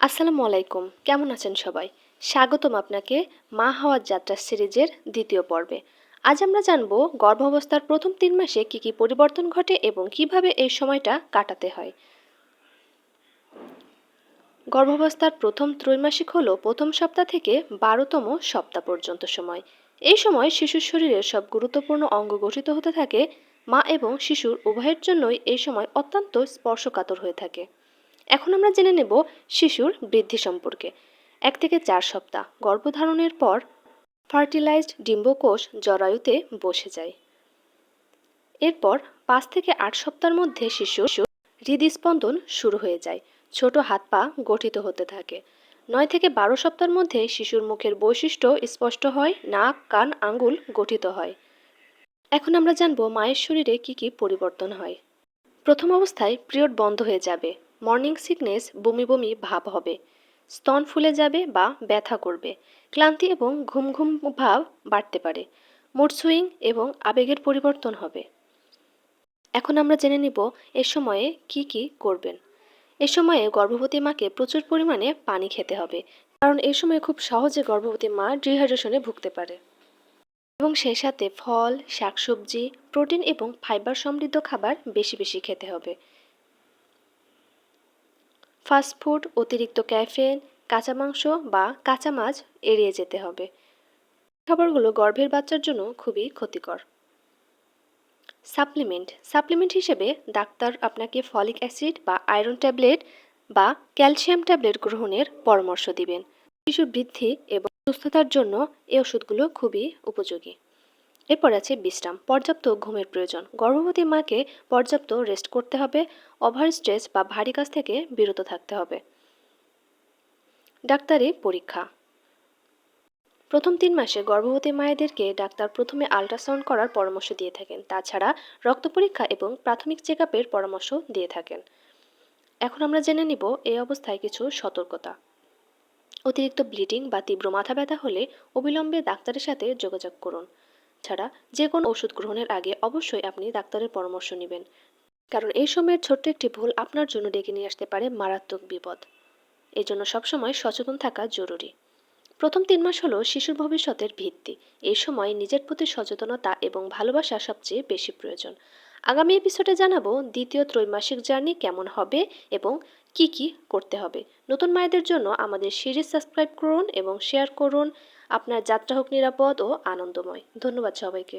আসসালামু আলাইকুম। কেমন আছেন সবাই? স্বাগতম আপনাকে মা হওয়ার যাত্রা সিরিজের দ্বিতীয় পর্বে। আজ আমরা জানব গর্ভাবস্থার প্রথম তিন মাসে কি কি পরিবর্তন ঘটে এবং কীভাবে এই সময়টা কাটাতে হয়। গর্ভাবস্থার প্রথম ত্রৈমাসিক হলো প্রথম সপ্তাহ থেকে বারোতম সপ্তাহ পর্যন্ত সময়। এই সময় শিশুর শরীরের সব গুরুত্বপূর্ণ অঙ্গ গঠিত হতে থাকে। মা এবং শিশুর উভয়ের জন্যই এই সময় অত্যন্ত স্পর্শকাতর হয়ে থাকে। এখন আমরা জেনে নেব শিশুর বৃদ্ধি সম্পর্কে। এক থেকে চার সপ্তাহ গর্ভধারণের পর ফার্টিলাইজড ডিম্বকোষ জরায়ুতে বসে যায়। এরপর পাঁচ থেকে আট সপ্তাহের মধ্যে শিশু হৃদস্পন্দন শুরু হয়ে যায়, ছোট হাত পা গঠিত হতে থাকে। নয় থেকে বারো সপ্তাহের মধ্যে শিশুর মুখের বৈশিষ্ট্য স্পষ্ট হয়, নাক, কান, আঙ্গুল গঠিত হয়। এখন আমরা জানব মায়ের শরীরে কি কি পরিবর্তন হয়। প্রথম অবস্থায় পিরিয়ড বন্ধ হয়ে যাবে। মর্নিং সিকনেস বমি বমি ভাব হবে। স্তন ফুলে যাবে বা ব্যথা করবে। ক্লান্তি এবং ঘুম ঘুম ভাব বাড়তে পারে। মুড সুইং এবং আবেগের পরিবর্তন হবে। এখন আমরা জেনে নিব এ সময়ে কি কি করবেন। এ সময়ে গর্ভবতী মাকে প্রচুর পরিমাণে পানি খেতে হবে, কারণ এই সময় খুব সহজে গর্ভবতী মা ডিহাইড্রেশনে ভুগতে পারে। এবং সেই সাথে ফল, শাকসবজি, প্রোটিন এবং ফাইবার সমৃদ্ধ খাবার বেশি বেশি খেতে হবে। ফাস্টফুড অতিরিক্ত ক্যাফেন কাঁচা মাংস বা কাঁচা মাছ এড়িয়ে যেতে হবে। খাবারগুলো গর্ভের বাচ্চার জন্য খুবই ক্ষতিকর। সাপ্লিমেন্ট। সাপ্লিমেন্ট হিসেবে ডাক্তার আপনাকে ফলিক অ্যাসিড বা আয়রন ট্যাবলেট বা ক্যালসিয়াম ট্যাবলেট গ্রহণের পরামর্শ দিবেন। শিশুর বৃদ্ধি এবং সুস্থতার জন্য এই ওষুধগুলো খুবই উপযোগী। এরপর আছে বিশ্রাম, পর্যাপ্ত ঘুমের প্রয়োজন। গর্ভবতী মাকে পর্যাপ্ত রেস্ট করতে হবে ওভার স্ট্রেস বা ভারী কাজ থেকে বিরত থাকতে হবে। ডাক্তারি পরীক্ষা। প্রথম তিন মাসে গর্ভবতী মায়েদেরকে ডাক্তার প্রথমে আল্ট্রাসাউন্ড করার পরামর্শ দিয়ে থাকেন। তাছাড়া রক্ত পরীক্ষা এবং প্রাথমিক চেক পরামর্শ দিয়ে থাকেন। এখন আমরা জেনে নিব এই অবস্থায় কিছু সতর্কতা। অতিরিক্ত ব্লিডিং বা তীব্র মাথা ব্যথা হলে অবিলম্বে ডাক্তারের সাথে যোগাযোগ করুন। ছাড়া যে কোনো ওষুধ গ্রহণের আগে অবশ্যই আপনি ডাক্তারের পরামর্শ নেবেন। কারণ এই সময়ের ছোট্ট একটি ভুল আপনার জন্য ডেকে নিয়ে আসতে পারে মারাত্মক বিপদ। এই জন্য সবসময় সচেতন থাকা জরুরি। প্রথম তিন মাস হলো শিশুর ভবিষ্যতের ভিত্তি। এই সময় নিজের প্রতি সচেতনতা এবং ভালোবাসা সবচেয়ে বেশি প্রয়োজন। আগামী এপিসোডে জানাব দ্বিতীয় ত্রৈমাসিক জার্নি কেমন হবে এবং কি কি করতে হবে। নতুন মায়েদের জন্য আমাদের সিরিজ সাবস্ক্রাইব করুন এবং শেয়ার করুন। আপনার যাত্রা হোক নিরাপদ ও আনন্দময়। ধন্যবাদ সবাইকে।